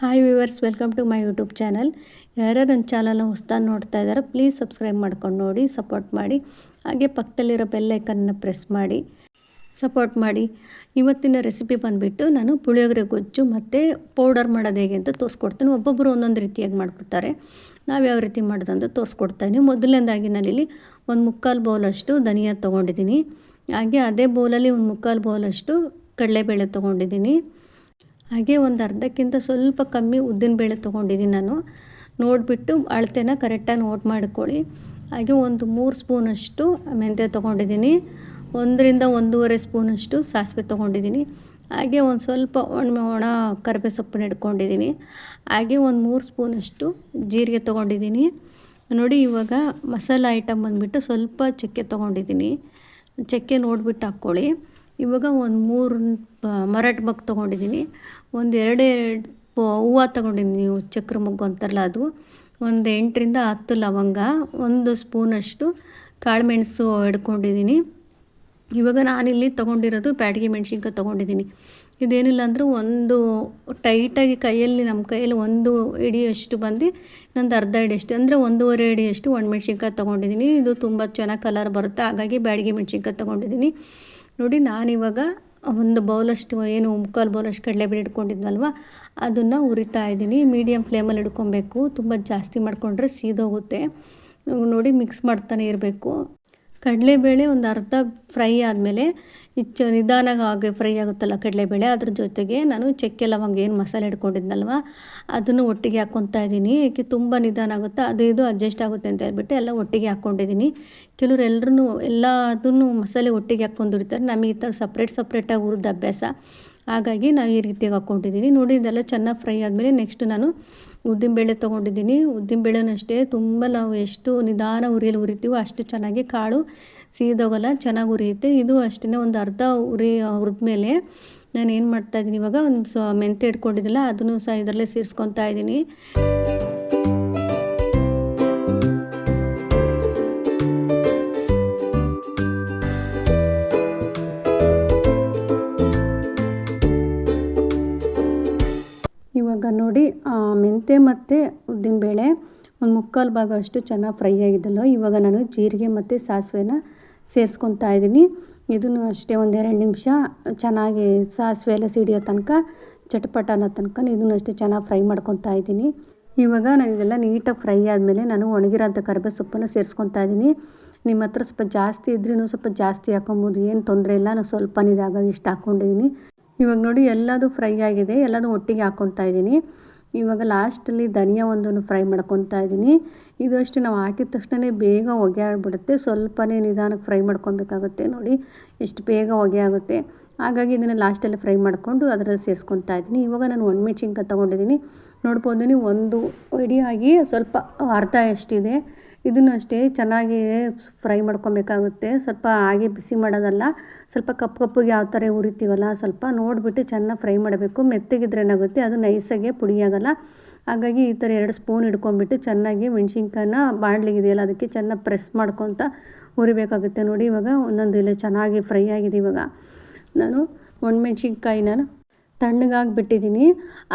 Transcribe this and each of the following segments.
Hi viewers welcome to my YouTube channel ಯಾರ್ಯಾರು ನನ್ನ ಚಾನಲ್ನ ಹೊಸ್ದಾಗಿ ನೋಡ್ತಾ ಇದ್ದಾರೆ ಪ್ಲೀಸ್ ಸಬ್ಸ್ಕ್ರೈಬ್ ಮಾಡ್ಕೊಂಡು ನೋಡಿ ಸಪೋರ್ಟ್ ಮಾಡಿ. ಹಾಗೆ ಪಕ್ಕದಲ್ಲಿರೋ ಬೆಲ್ಲೈಕನ್ನ ಪ್ರೆಸ್ ಮಾಡಿ. ಸಪೋರ್ಟ್ ಮಾಡಿ. ಇವತ್ತಿನ ರೆಸಿಪಿ ಬಂದುಬಿಟ್ಟು ನಾನು ಪುಳಿಯೋಗರೆ ಗೊಜ್ಜು ಮತ್ತು ಪೌಡರ್ ಮಾಡೋದು ಹೇಗೆ ಅಂತ ತೋರಿಸ್ಕೊಡ್ತೀನಿ. ಒಬ್ಬೊಬ್ಬರು ಒಂದೊಂದು ರೀತಿಯಾಗಿ ಮಾಡಿಬಿಡ್ತಾರೆ. ನಾವು ಯಾವ ರೀತಿ ಮಾಡೋದು ಅಂತ ತೋರಿಸ್ಕೊಡ್ತಾಯಿನಿ ಮೊದಲನೇದಾಗಿ ನಾನಿಲ್ಲಿ ಒಂದು ಮುಕ್ಕಾಲು ಬೌಲಷ್ಟು ಧನಿಯಾ ತೊಗೊಂಡಿದ್ದೀನಿ ಹಾಗೆ ಅದೇ ಬೌಲಲ್ಲಿ ಒಂದು ಮುಕ್ಕಾಲು ಬೌಲಷ್ಟು ಕಡಲೆಬೇಳೆ ತೊಗೊಂಡಿದ್ದೀನಿ ಹಾಗೆ ಒಂದು ಅರ್ಧಕ್ಕಿಂತ ಸ್ವಲ್ಪ ಕಮ್ಮಿ ಉದ್ದಿನ ಬೇಳೆ ತೊಗೊಂಡಿದ್ದೀನಿ ನಾನು. ನೋಡಿಬಿಟ್ಟು ಅಳತೆನ ಕರೆಕ್ಟಾಗಿ ನೋಟ್ ಮಾಡ್ಕೊಳ್ಳಿ. ಹಾಗೆ ಒಂದು ಮೂರು ಸ್ಪೂನಷ್ಟು ಮೆಂತ್ಯ ತೊಗೊಂಡಿದ್ದೀನಿ. ಒಂದರಿಂದ ಒಂದೂವರೆ ಸ್ಪೂನಷ್ಟು ಸಾಸಿವೆ ತೊಗೊಂಡಿದ್ದೀನಿ. ಹಾಗೆ ಒಂದು ಸ್ವಲ್ಪ ಒಣ ಒಣ ಕರಿಬೇ ಸೊಪ್ಪನ್ನ ಇಟ್ಕೊಂಡಿದ್ದೀನಿ. ಹಾಗೆ ಒಂದು ಮೂರು ಸ್ಪೂನಷ್ಟು ಜೀರಿಗೆ ತೊಗೊಂಡಿದ್ದೀನಿ. ನೋಡಿ ಇವಾಗ ಮಸಾಲ ಐಟಮ್ ಬಂದುಬಿಟ್ಟು ಸ್ವಲ್ಪ ಚಕ್ಕೆ ತೊಗೊಂಡಿದ್ದೀನಿ. ಚಕ್ಕೆ ನೋಡಿಬಿಟ್ಟು ಹಾಕ್ಕೊಳ್ಳಿ. ಇವಾಗ ಒಂದು ಮೂರು ಮರಾಠ ಮಗ್ ತೊಗೊಂಡಿದ್ದೀನಿ ಒಂದು ಎರಡೇ ಎರಡು ಹೂವು ತೊಗೊಂಡಿದ್ದೀನಿ ನೀವು ಚಕ್ರ ಮೊಗ್ಗು ಅಂತಾರಲ್ಲ ಅದು. ಒಂದು ಎಂಟರಿಂದ ಹತ್ತು ಲವಂಗ, ಒಂದು ಸ್ಪೂನಷ್ಟು ಕಾಳುಮೆಣಸು ಹಿಡ್ಕೊಂಡಿದ್ದೀನಿ ಇವಾಗ ನಾನಿಲ್ಲಿ ತೊಗೊಂಡಿರೋದು ಬ್ಯಾಡಗಿ ಮೆಣಸಿನ್ಕಾಯಿ ತೊಗೊಂಡಿದ್ದೀನಿ ಇದೇನಿಲ್ಲ ಅಂದರೂ ಒಂದು ಟೈಟಾಗಿ ಕೈಯಲ್ಲಿ ನಮ್ಮ ಕೈಯಲ್ಲಿ ಒಂದು ಇಡಿಯಷ್ಟು ಬಂದು ನಂದು ಅರ್ಧ ಇಡಿಯಷ್ಟು ಅಂದರೆ ಒಂದೂವರೆ ಇಡಿಯಷ್ಟು ಒಣಮೆಣ್ಸಿನ್ಕಾಯಿ ತೊಗೊಂಡಿದ್ದೀನಿ ಇದು ತುಂಬ ಚೆನ್ನಾಗಿ ಕಲರ್ ಬರುತ್ತೆ. ಹಾಗಾಗಿ ಬ್ಯಾಡಿಗೆ ಮೆಣಸಿನ್ಕಾಯಿ ತೊಗೊಂಡಿದ್ದೀನಿ ನೋಡಿ, ನಾನಿವಾಗ ಒಂದು ಬೌಲಷ್ಟು ಏನು ಮುಕ್ಕಾಲು ಬೌಲಷ್ಟು ಕಡಲೆಬೇಳೆ ಇಟ್ಕೊಂಡಿದ್ವಲ್ವ ಅದನ್ನು ಉರಿತಾ ಇದ್ದೀನಿ. ಮೀಡಿಯಮ್ ಫ್ಲೇಮಲ್ಲಿ ಇಟ್ಕೊಬೇಕು ತುಂಬ ಜಾಸ್ತಿ ಮಾಡಿಕೊಂಡ್ರೆ ಸೀದೋಗುತ್ತೆ. ನೋಡಿ, ಮಿಕ್ಸ್ ಮಾಡ್ತಾನೆ ಇರಬೇಕು. ಕಡಲೆಬೇಳೆ ಒಂದು ಅರ್ಧ ಫ್ರೈ ಆದಮೇಲೆ ಇಚ್ಚ ನಿಧಾನವಾಗಿ ಫ್ರೈ ಆಗುತ್ತಲ್ಲ ಕಡಲೆಬೇಳೆ? ಅದ್ರ ಜೊತೆಗೆ ನಾನು ಚಕ್ಕೆ ಲವಂಗ ಏನು ಮಸಾಲೆ ಇಟ್ಕೊಂಡಿದ್ನಲ್ವ ಅದನ್ನು ಒಟ್ಟಿಗೆ ಹಾಕ್ಕೊತಾ ಇದ್ದೀನಿ. ಏಕೆ ತುಂಬ ನಿಧಾನ ಆಗುತ್ತೆ? ಅದು ಇದು ಅಡ್ಜಸ್ಟ್ ಆಗುತ್ತೆ ಅಂತ ಹೇಳ್ಬಿಟ್ಟು ಎಲ್ಲ ಒಟ್ಟಿಗೆ ಹಾಕ್ಕೊಂಡಿದ್ದೀನಿ. ಕೆಲವ್ರು ಎಲ್ಲರೂ ಎಲ್ಲ ಅದನ್ನು ಮಸಾಲೆ ಒಟ್ಟಿಗೆ ಹಾಕ್ಕೊಂಡಿರ್ತಾರೆ ನಮಗೆ ಈ ಥರ ಸಪ್ರೇಟ್ ಸಪ್ರೇಟಾಗಿ ಹುರಿದ ಅಭ್ಯಾಸ. ಹಾಗಾಗಿ ನಾವು ಈ ರೀತಿಯಾಗಿ ಹಾಕ್ಕೊಂಡಿದ್ದೀನಿ. ನೋಡಿ, ಇದೆಲ್ಲ ಚೆನ್ನಾಗಿ ಫ್ರೈ ಆದಮೇಲೆ ನೆಕ್ಸ್ಟ್ ನಾನು ಉದ್ದಿನಬೇಳೆ ತೊಗೊಂಡಿದ್ದೀನಿ. ಉದ್ದಿನಬೇಳೆನೂ ಅಷ್ಟೇ. ತುಂಬ ನಾವು ಎಷ್ಟು ನಿಧಾನ ಉರಿಯಲ್ಲಿ ಉರಿತೀವೋ ಅಷ್ಟು ಚೆನ್ನಾಗಿ ಕಾಳು ಸೀದೋಗಲ್ಲ, ಚೆನ್ನಾಗಿ ಉರಿಯುತ್ತೆ. ಇದು ಅಷ್ಟೇ ಒಂದು ಅರ್ಧ ಉರಿ ಹುರಿದ್ಮೇಲೆ ನಾನು ಏನು ಮಾಡ್ತಾಯಿದ್ದೀನಿ ಇವಾಗ, ಒಂದು ಸ, ಮೆಂತ್ಯ ಇಟ್ಕೊಂಡಿದ್ದಿಲ್ಲ ಅದನ್ನು ಸಹ ಇದರಲ್ಲೇ ಸೇರಿಸ್ಕೊತಾ ಇದ್ದೀನಿ. ಮೆಂತ್ಯ ಮತ್ತು ಉದ್ದಿನಬೇಳೆ ಒಂದು ಮುಕ್ಕಾಲು ಭಾಗ ಅಷ್ಟು ಚೆನ್ನಾಗಿ ಫ್ರೈ ಆಗಿದ್ದಲ್ಲೋ, ಇವಾಗ ನಾನು ಜೀರಿಗೆ ಮತ್ತು ಸಾಸಿವೆನ ಸೇರಿಸ್ಕೊತಾ ಇದ್ದೀನಿ ಇದನ್ನು ಅಷ್ಟೇ ಒಂದೆರಡು ನಿಮಿಷ ಚೆನ್ನಾಗಿ ಸಾಸಿವೆ ಎಲ್ಲ ಸಿಡಿಯೋ ತನಕ ಚಟಪಟ ಅನ್ನೋ ತನಕ ಇದನ್ನು ಅಷ್ಟೇ ಚೆನ್ನಾಗಿ ಫ್ರೈ ಮಾಡ್ಕೊತಾ ಇದ್ದೀನಿ ಇವಾಗ ನಾನು ಇದೆಲ್ಲ ನೀಟಾಗಿ ಫ್ರೈ ಆದಮೇಲೆ ನಾನು ಒಣಗಿರೋಂಥ ಕರಿಬೇ ಸೊಪ್ಪನ್ನು ಸೇರಿಸ್ಕೊತಾ ಇದ್ದೀನಿ ನಿಮ್ಮ ಹತ್ರ ಸ್ವಲ್ಪ ಜಾಸ್ತಿ ಇದ್ರೂ ಸ್ವಲ್ಪ ಜಾಸ್ತಿ ಹಾಕೊಬೋದು, ಏನು ತೊಂದರೆ ಇಲ್ಲ, ನಾನು ಸ್ವಲ್ಪ ಇದಾಗ ಇಷ್ಟು ಹಾಕ್ಕೊಂಡಿದ್ದೀನಿ ಇವಾಗ ನೋಡಿ, ಎಲ್ಲದು ಫ್ರೈ ಆಗಿದೆ, ಎಲ್ಲದೂ ಒಟ್ಟಿಗೆ ಹಾಕ್ಕೊತಾ ಇದ್ದೀನಿ ಇವಾಗ ಲಾಸ್ಟಲ್ಲಿ ಧನಿಯಾ ಒಂದನ್ನು ಫ್ರೈ ಮಾಡ್ಕೊತಾ ಇದ್ದೀನಿ. ಇದು ಅಷ್ಟೇ, ನಾವು ಹಾಕಿದ ತಕ್ಷಣವೇ ಬೇಗ ಹೊಗೆ ಆಗಿಬಿಡುತ್ತೆ. ಸ್ವಲ್ಪನೇ ನಿಧಾನಕ್ಕೆ ಫ್ರೈ ಮಾಡ್ಕೊಬೇಕಾಗುತ್ತೆ ನೋಡಿ, ಎಷ್ಟು ಬೇಗ ಹೊಗೆ ಆಗುತ್ತೆ. ಹಾಗಾಗಿ ಇದನ್ನು ಲಾಸ್ಟಲ್ಲಿ ಫ್ರೈ ಮಾಡಿಕೊಂಡು ಅದರಲ್ಲಿ ಸೇರಿಸ್ಕೊತಾ ಇದ್ದೀನಿ. ಇವಾಗ ನಾನು ಒಣಮೆಣ್ಸಿನ್ಕಾಯಿ ತೊಗೊಂಡಿದ್ದೀನಿ. ನೋಡ್ಬೋದು ನೀವು ಒಂದು ಇಡಿಯಾಗಿ ಸ್ವಲ್ಪ ಅರ್ಧ ಎಷ್ಟಿದೆ. ಇದನ್ನು ಅಷ್ಟೇ ಚೆನ್ನಾಗಿ ಫ್ರೈ ಮಾಡ್ಕೊಬೇಕಾಗುತ್ತೆ. ಸ್ವಲ್ಪ ಹಾಗೆ ಬಿಸಿ ಮಾಡೋದಲ್ಲ, ಸ್ವಲ್ಪ ಕಪ್ಪು ಕಪ್ಪಗೆ ಯಾವ ಥರ ಉರಿತೀವಲ್ಲ ಸ್ವಲ್ಪ ನೋಡಿಬಿಟ್ಟು ಚೆನ್ನಾಗಿ ಫ್ರೈ ಮಾಡಬೇಕು. ಮೆತ್ತಗಿದ್ರೆ ಏನಾಗುತ್ತೆ, ಅದು ನೈಸಾಗೆ ಪುಡಿಯಾಗಲ್ಲ. ಹಾಗಾಗಿ ಈ ಥರ ಎರಡು ಸ್ಪೂನ್ ಹಿಡ್ಕೊಂಡ್ಬಿಟ್ಟು ಚೆನ್ನಾಗಿ ಮೆಣ್ಸಿನ್ಕಾಯಿನ ಬಾಣಲಿಗಿದೆಯಲ್ಲ, ಅದಕ್ಕೆ ಚೆನ್ನಾಗಿ ಪ್ರೆಸ್ ಮಾಡ್ಕೊತ ಹುರಿಬೇಕಾಗುತ್ತೆ ನೋಡಿ ಇವಾಗ. ಒಂದೊಂದು ಎಲೆ ಚೆನ್ನಾಗಿ ಫ್ರೈ ಆಗಿದೆ ಇವಾಗ. ನಾನು ಒಣಮೆಣ್ಸಿನ್ಕಾಯಿನ ತಣ್ಣಗಾಗಿ ಬಿಟ್ಟಿದ್ದೀನಿ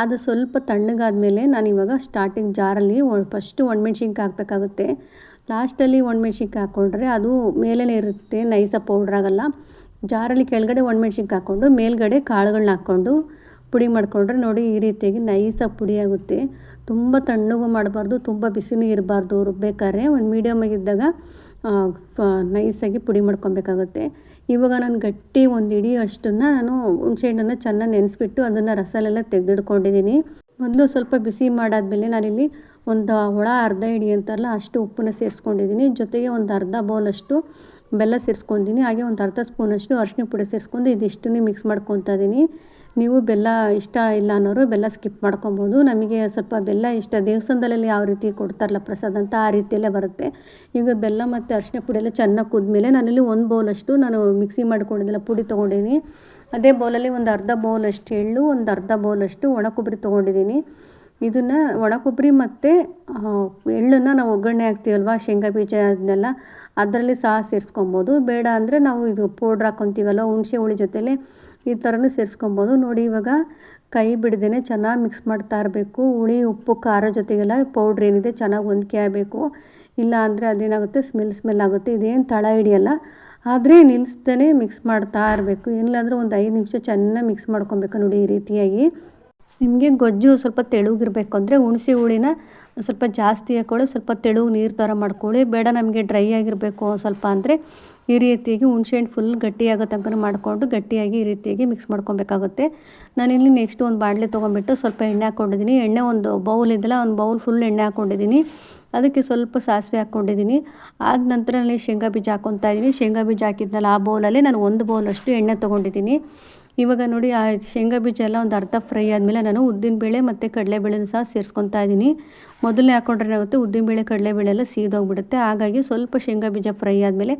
ಅದು ಸ್ವಲ್ಪ ತಣ್ಣಗಾದ್ಮೇಲೆ ನಾನು ಇವಾಗ ಸ್ಟಾರ್ಟಿಂಗ್ ಜಾರಲ್ಲಿ ಫಸ್ಟು ಒಣಮೆಣ್ಸಿನ್ಕಾಯಿ ಹಾಕಬೇಕಾಗುತ್ತೆ. ಲಾಸ್ಟಲ್ಲಿ ಒಣಮೆಣ್ಸಿನ್ಕಾಯಿ ಹಾಕ್ಕೊಂಡ್ರೆ ಅದು ಮೇಲೇ ಇರುತ್ತೆ, ನೈಸ ಪೌಡ್ರ್ ಆಗೋಲ್ಲ. ಜಾರಲ್ಲಿ ಕೆಳಗಡೆ ಒಣಮೆಣ್ಸಿನ್ಕಾಯಿ ಹಾಕ್ಕೊಂಡು, ಮೇಲ್ಗಡೆ ಕಾಳುಗಳನ್ನ ಹಾಕ್ಕೊಂಡು ಪುಡಿ ಮಾಡಿಕೊಂಡ್ರೆ ನೋಡಿ ಈ ರೀತಿಯಾಗಿ ನೈಸಾಗಿ ಪುಡಿ ಆಗುತ್ತೆ. ತುಂಬ ತಣ್ಣಗೂ ಮಾಡಬಾರ್ದು, ತುಂಬ ಬಿಸಿನೂ ಇರಬಾರ್ದು ರುಬ್ಬೇಕಾದ್ರೆ. ಒಂದು ಮೀಡಿಯಮಾಗಿದ್ದಾಗ ನೈಸಾಗಿ ಪುಡಿ ಮಾಡ್ಕೊಬೇಕಾಗುತ್ತೆ. ಇವಾಗ ನಾನು ಗಟ್ಟಿ ಒಂದು ಇಡೀ ಅಷ್ಟನ್ನು ನಾನು ಹುಣಸೆಹಣ್ಣನ್ನು ಚೆನ್ನಾಗಿ ನೆನೆಸ್ಬಿಟ್ಟು ಅದನ್ನು ರಸಲೆಲ್ಲ ತೆಗೆದಿಡ್ಕೊಂಡಿದ್ದೀನಿ ಮೊದಲು ಸ್ವಲ್ಪ ಬಿಸಿ ಮಾಡಾದ್ಮೇಲೆ ನಾನಿಲ್ಲಿ ಒಂದು ಒಳ ಅರ್ಧ ಇಡಿ ಅಂತಾರಲ್ಲ ಅಷ್ಟು ಉಪ್ಪನ್ನ ಸೇರಿಸ್ಕೊಂಡಿದ್ದೀನಿ ಜೊತೆಗೆ ಒಂದು ಅರ್ಧ ಬೌಲಷ್ಟು ಬೆಲ್ಲ ಸೇರಿಸ್ಕೊಂಡಿದ್ದೀನಿ ಹಾಗೆ ಒಂದು ಅರ್ಧ ಸ್ಪೂನಷ್ಟು ಅರಿಶಿನ ಪುಡಿ ಸೇರಿಸ್ಕೊಂಡು ಇದಿಷ್ಟನ್ನೇ ಮಿಕ್ಸ್ ಮಾಡ್ಕೊತಾ ಇದ್ದೀನಿ ನೀವು ಬೆಲ್ಲ ಇಷ್ಟ ಇಲ್ಲ ಅನ್ನೋರು ಬೆಲ್ಲ ಸ್ಕಿಪ್ ಮಾಡ್ಕೊಬೋದು. ನಮಗೆ ಸ್ವಲ್ಪ ಬೆಲ್ಲ ಇಷ್ಟ, ದೇವಸ್ಥಾನದಲ್ಲಿ ಯಾವ ರೀತಿ ಕೊಡ್ತಾರಲ್ಲ ಪ್ರಸಾದ ಅಂತ ಆ ರೀತಿಯಲ್ಲೇ ಬರುತ್ತೆ. ಈಗ ಬೆಲ್ಲ ಮತ್ತು ಅರಿಶಿನ ಪುಡಿ ಎಲ್ಲ ಚೆನ್ನಾಗಿ ಕುದ್ಮೇಲೆ ನಾನಿಲ್ಲಿ ಒಂದು ಬೌಲಷ್ಟು ನಾನು ಮಿಕ್ಸಿ ಮಾಡ್ಕೊಂಡಿದ್ದೆಲ್ಲ ಪುಡಿ ತೊಗೊಂಡಿದ್ದೀನಿ ಅದೇ ಬೌಲಲ್ಲಿ ಒಂದು ಅರ್ಧ ಬೌಲಷ್ಟು ಎಳ್ಳು, ಒಂದು ಅರ್ಧ ಬೌಲಷ್ಟು ಒಣ ಕೊಬ್ಬರಿ ತೊಗೊಂಡಿದ್ದೀನಿ ಇದನ್ನು ಒಣ ಕೊಬ್ಬರಿ ಮತ್ತು ಎಳ್ಳನ್ನು ನಾವು ಒಗ್ಗರಣೆ ಹಾಕ್ತೀವಲ್ವ, ಶೇಂಗಾ ಬೀಜ ಅದನ್ನೆಲ್ಲ ಅದರಲ್ಲಿ ಸಹ ಸೇರಿಸ್ಕೊಬೋದು. ಬೇಡ ಅಂದರೆ ನಾವು ಇದು ಪೌಡ್ರ್ ಹಾಕ್ಕೊತೀವಲ್ಲ ಹುಣಸೆ ಹುಳಿ ಜೊತೆಲಿ ಈ ಥರನೂ ಸೇರಿಸ್ಕೊಬೋದು. ನೋಡಿ, ಇವಾಗ ಕೈ ಬಿಡ್ದೇ ಚೆನ್ನಾಗಿ ಮಿಕ್ಸ್ ಮಾಡ್ತಾ ಇರಬೇಕು. ಹುಳಿ, ಉಪ್ಪು, ಖಾರ ಜೊತೆಗೆಲ್ಲ ಪೌಡ್ರ್ ಏನಿದೆ ಚೆನ್ನಾಗಿ ಹೊಂದ್ಕೆ ಆಗಬೇಕು. ಇಲ್ಲ ಅಂದರೆ ಅದೇನಾಗುತ್ತೆ? ಸ್ಮೆಲ್ ಸ್ಮೆಲ್ ಆಗುತ್ತೆ. ಇದೇನು ತಳ ಹಿಡಿಯಲ್ಲ. ಆದರೆ ನಿಲ್ಲಿಸ್ದೇ ಮಿಕ್ಸ್ ಮಾಡ್ತಾ ಇರಬೇಕು. ಏನಿಲ್ಲ ಒಂದು ಐದು ನಿಮಿಷ ಚೆನ್ನಾಗಿ ಮಿಕ್ಸ್ ಮಾಡ್ಕೊಬೇಕು ನೋಡಿ ಈ ರೀತಿಯಾಗಿ. ನಿಮಗೆ ಗೊಜ್ಜು ಸ್ವಲ್ಪ ತೆಳುಗಿರಬೇಕು ಅಂದರೆ ಹುಣಸೆ ಹುಳಿನ ಸ್ವಲ್ಪ ಜಾಸ್ತಿ ಹಾಕ್ಕೊಳ್ಳಿ ಸ್ವಲ್ಪ ತೆಳು, ನೀರು ಥರ ಮಾಡ್ಕೊಳ್ಳಿ. ಬೇಡ, ನಮಗೆ ಡ್ರೈ ಆಗಿರಬೇಕು ಸ್ವಲ್ಪ ಅಂದರೆ. ಈ ರೀತಿಯಾಗಿ ಹುಣ್ಸೆಹಣ್ಣು ಫುಲ್ ಗಟ್ಟಿಯಾಗೋ ತನಕ ಮಾಡಿಕೊಂಡು ಗಟ್ಟಿಯಾಗಿ ಈ ರೀತಿಯಾಗಿ ಮಿಕ್ಸ್ ಮಾಡ್ಕೊಬೇಕಾಗುತ್ತೆ. ನಾನಿಲ್ಲಿ ನೆಕ್ಸ್ಟ್ ಒಂದು ಬಾಣಲೆ ತೊಗೊಂಡ್ಬಿಟ್ಟು ಸ್ವಲ್ಪ ಎಣ್ಣೆ ಹಾಕ್ಕೊಂಡಿದ್ದೀನಿ ಎಣ್ಣೆ ಒಂದು ಬೌಲ್ ಇದೆಲ್ಲ ಒಂದು ಬೌಲ್ ಫುಲ್ ಎಣ್ಣೆ ಹಾಕ್ಕೊಂಡಿದ್ದೀನಿ ಅದಕ್ಕೆ ಸ್ವಲ್ಪ ಸಾಸಿವೆ ಹಾಕ್ಕೊಂಡಿದ್ದೀನಿ ಆದ ನಂತರ ಅಲ್ಲಿ ಶೇಂಗಾ ಬೀಜ ಹಾಕ್ಕೊತಾ ಇದ್ದೀನಿ ಶೇಂಗಾ ಬೀಜ ಹಾಕಿದ್ನಲ್ಲ, ಆ ಬೌಲಲ್ಲಿ ನಾನು ಒಂದು ಬೌಲಷ್ಟು ಎಣ್ಣೆ ತೊಗೊಂಡಿದ್ದೀನಿ ಇವಾಗ ನೋಡಿ, ಆ ಶೇಂಗಾ ಬೀಜ ಎಲ್ಲ ಒಂದು ಅರ್ಧ ಫ್ರೈ ಆದಮೇಲೆ ನಾನು ಉದ್ದಿನಬೇಳೆ ಮತ್ತು ಕಡಲೆಬೇಳೆನೂ ಸಹ ಸೇರಿಸ್ಕೊತಾ ಇದ್ದೀನಿ ಮೊದಲನೇ ಹಾಕ್ಕೊಂಡ್ರೆ ಏನಾಗುತ್ತೆ ಉದ್ದಿನಬೇಳೆ ಕಡಲೆಬೇಳೆ ಎಲ್ಲ ಸೀದೋಗ್ಬಿಡುತ್ತೆ. ಹಾಗಾಗಿ ಸ್ವಲ್ಪ ಶೇಂಗಾ ಬೀಜ ಫ್ರೈ ಆದಮೇಲೆ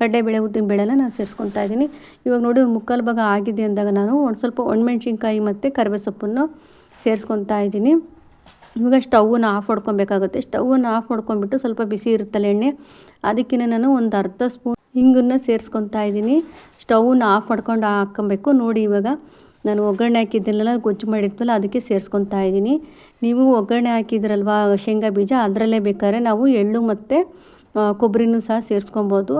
ಕಡಲೆಬೇಳೆ ಉದ್ದಿನಬೇಳೆನ ನಾನು ಸೇರಿಸ್ಕೊತಾ ಇದ್ದೀನಿ. ಇವಾಗ ನೋಡಿ ಮುಕ್ಕಾಲು ಭಾಗ ಆಗಿದೆ ಅಂದಾಗ ನಾನು ಒಂದು ಸ್ವಲ್ಪ ಒಣಮೆಣ್ಸಿನ್ಕಾಯಿ ಮತ್ತು ಕರಿಬೇ ಸೊಪ್ಪನ್ನು ಸೇರಿಸ್ಕೊತಾ ಇದ್ದೀನಿ. ಇವಾಗ ಸ್ಟವನ್ನು ಆಫ್ ಮಾಡ್ಕೊಬೇಕಾಗುತ್ತೆ. ಸ್ಟವನ್ನು ಆಫ್ ಮಾಡ್ಕೊಂಡ್ಬಿಟ್ಟು ಸ್ವಲ್ಪ ಬಿಸಿ ಇರುತ್ತಲ್ಲ ಎಣ್ಣೆ ಅದಕ್ಕೆ ನಾನು ಒಂದು ಅರ್ಧ ಸ್ಪೂನ್ ಹಿಂಗನ್ನು ಸೇರಿಸ್ಕೊತಾ ಇದ್ದೀನಿ. ಸ್ಟವನ್ನು ಆಫ್ ಮಾಡ್ಕೊಂಡು ಹಾಕ್ಕೊಬೇಕು. ನೋಡಿ ಇವಾಗ ನಾನು ಒಗ್ಗರಣೆ ಹಾಕಿದ್ದೆಲ್ಲ ಗೊಜ್ಜು ಮಾಡಿದ್ವಲ್ಲ ಅದಕ್ಕೆ ಸೇರಿಸ್ಕೊತಾ ಇದ್ದೀನಿ. ನೀವು ಒಗ್ಗರಣೆ ಹಾಕಿದ್ರಲ್ವಾ, ಶೇಂಗಾ ಬೀಜ, ಅದರಲ್ಲೇ ಬೇಕಾದ್ರೆ ನಾವು ಎಳ್ಳು ಮತ್ತು ಕೊಬ್ಬರಿನೂ ಸಹ ಸೇರಿಸ್ಕೊಬೋದು.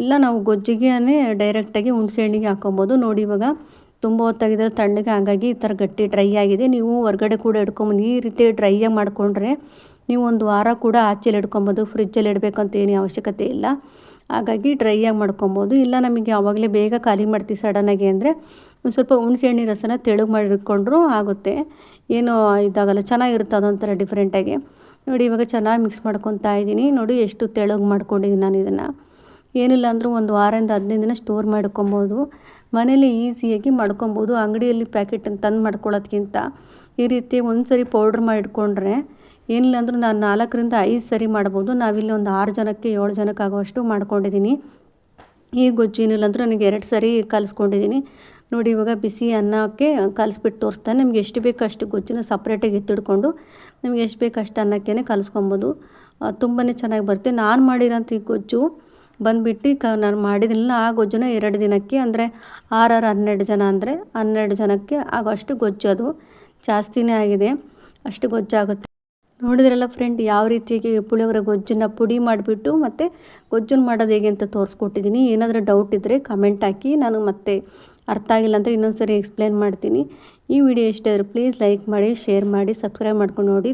ಇಲ್ಲ, ನಾವು ಗೊಜ್ಜಿಗೆನೇ ಡೈರೆಕ್ಟಾಗಿ ಹುಣಸೆ ಹಣ್ಣಿಗೆ ಹಾಕ್ಕೊಬೋದು ನೋಡಿ, ಇವಾಗ ತುಂಬ ಹೊತ್ತಾಗಿದ್ರೆ ತಣ್ಣಗೆ, ಹಾಗಾಗಿ ಈ ಥರ ಗಟ್ಟಿ ಡ್ರೈ ಆಗಿದೆ. ನೀವು ಹೊರಗಡೆ ಕೂಡ ಇಟ್ಕೊಂಬಂದು ಈ ರೀತಿ ಡ್ರೈಯಾಗಿ ಮಾಡಿಕೊಂಡ್ರೆ ನೀವು ಒಂದು ವಾರ ಕೂಡ ಆಚೆಲಿ ಇಟ್ಕೊಬೋದು ಫ್ರಿಜ್ಜಲ್ಲಿ ಇಡಬೇಕಂತ ಏನು ಅವಶ್ಯಕತೆ ಇಲ್ಲ. ಹಾಗಾಗಿ ಡ್ರೈಯಾಗಿ ಮಾಡ್ಕೊಬೋದು. ಇಲ್ಲ, ನಮಗೆ ಆವಾಗಲೇ ಬೇಗ ಖಾಲಿ ಮಾಡ್ತೀವಿ ಸಡನ್ನಾಗಿ ಅಂದರೆ ಒಂದು ಸ್ವಲ್ಪ ಹುಣಸೆಹಣ್ಣಿ ರಸನ ತೆಳುಗೆ ಮಾಡಿಟ್ಕೊಂಡ್ರೂ ಆಗುತ್ತೆ. ಏನು ಇದಾಗಲ್ಲ, ಚೆನ್ನಾಗಿರುತ್ತೆ ಅದೊಂಥರ ಡಿಫ್ರೆಂಟಾಗಿ ನೋಡಿ, ಇವಾಗ ಚೆನ್ನಾಗಿ ಮಿಕ್ಸ್ ಮಾಡ್ಕೊತಾ ಇದ್ದೀನಿ. ನೋಡಿ, ಎಷ್ಟು ತೆಳಗೆ ಮಾಡ್ಕೊಂಡಿದ್ದೀನಿ ನಾನು ಇದನ್ನು. ಏನಿಲ್ಲ ಅಂದರೂ ಒಂದು ವಾರದಿಂದ ಹದಿನೈದು ದಿನ ಸ್ಟೋರ್ ಮಾಡ್ಕೊಬೋದು. ಮನೇಲಿ ಈಸಿಯಾಗಿ ಮಾಡ್ಕೊಬೋದು. ಅಂಗಡಿಯಲ್ಲಿ ಪ್ಯಾಕೆಟನ್ನು ತಂದು ಮಾಡ್ಕೊಳ್ಳೋದ್ಕಿಂತ ಈ ರೀತಿ ಒಂದು ಸರಿ ಪೌಡ್ರ್ ಮಾಡಿಟ್ಕೊಂಡ್ರೆ ಏನಿಲ್ಲ ಅಂದರೂ ನಾನು ನಾಲ್ಕರಿಂದ ಐದು ಸರಿ ಮಾಡ್ಬೋದು. ನಾವಿಲ್ಲಿ ಒಂದು ಆರು ಜನಕ್ಕೆ ಏಳು ಜನಕ್ಕೆ ಆಗುವಷ್ಟು ಮಾಡ್ಕೊಂಡಿದ್ದೀನಿ. ಈ ಗೊಜ್ಜು ಏನಿಲ್ಲ ಅಂದರೂ ನನಗೆ ಎರಡು ಸರಿ ಕಲಿಸ್ಕೊಂಡಿದ್ದೀನಿ. ನೋಡಿ, ಇವಾಗ ಬಿಸಿ ಅನ್ನಕ್ಕೆ ಕಲಿಸ್ಬಿಟ್ಟು ತೋರಿಸ್ತಾನೆ. ನಿಮ್ಗೆ ಎಷ್ಟು ಬೇಕು ಅಷ್ಟು ಗೊಜ್ಜನ್ನ ಸಪ್ರೇಟಾಗಿ ಎತ್ತಿಡ್ಕೊಂಡು ನಿಮ್ಗೆ ಎಷ್ಟು ಬೇಕು ಅಷ್ಟು ಅನ್ನಕ್ಕೇ ಕಲಿಸ್ಕೊಬೋದು. ತುಂಬಾ ಚೆನ್ನಾಗಿ ಬರುತ್ತೆ. ನಾನು ಮಾಡಿರೋಂಥ ಈ ಗೊಜ್ಜು ಬಂದುಬಿಟ್ಟು ಕ, ನಾನು ಮಾಡಿದಿಲ್ಲ ಆ ಗೊಜ್ಜುನ ಎರಡು ದಿನಕ್ಕೆ ಅಂದರೆ ಆರಾರು ಹನ್ನೆರಡು ಜನ ಅಂದರೆ ಹನ್ನೆರಡು ಜನಕ್ಕೆ ಆಗೋಷ್ಟು ಗೊಜ್ಜು ಅದು ಜಾಸ್ತಿನೇ ಆಗಿದೆ. ಅಷ್ಟು ಗೊಜ್ಜಾಗುತ್ತೆ. ನೋಡಿದ್ರಲ್ಲ ಫ್ರೆಂಡ್ ಯಾವ ರೀತಿಯಾಗಿ ಪುಳಿಯೋಗರೆ ಗೊಜ್ಜನ್ನ ಪುಡಿ ಮಾಡಿಬಿಟ್ಟು ಮತ್ತು ಗೊಜ್ಜನ್ನು ಮಾಡೋದು ಹೇಗೆ ಅಂತ ತೋರಿಸ್ಕೊಟ್ಟಿದ್ದೀನಿ. ಏನಾದರೂ ಡೌಟ್ ಇದ್ದರೆ ಕಮೆಂಟ್ ಹಾಕಿ. ನಾನು ಮತ್ತೆ ಅರ್ಥ ಆಗಿಲ್ಲ ಅಂದರೆ ಇನ್ನೊಂದು ಸರಿ ಎಕ್ಸ್ಪ್ಲೇನ್ ಮಾಡ್ತೀನಿ. ಈ ವಿಡಿಯೋ ಇಷ್ಟ ಆದರೆ ಪ್ಲೀಸ್ ಲೈಕ್ ಮಾಡಿ ಶೇರ್ ಮಾಡಿ ಸಬ್ಸ್ಕ್ರೈಬ್ ಮಾಡ್ಕೊಂಡು ನೋಡಿ.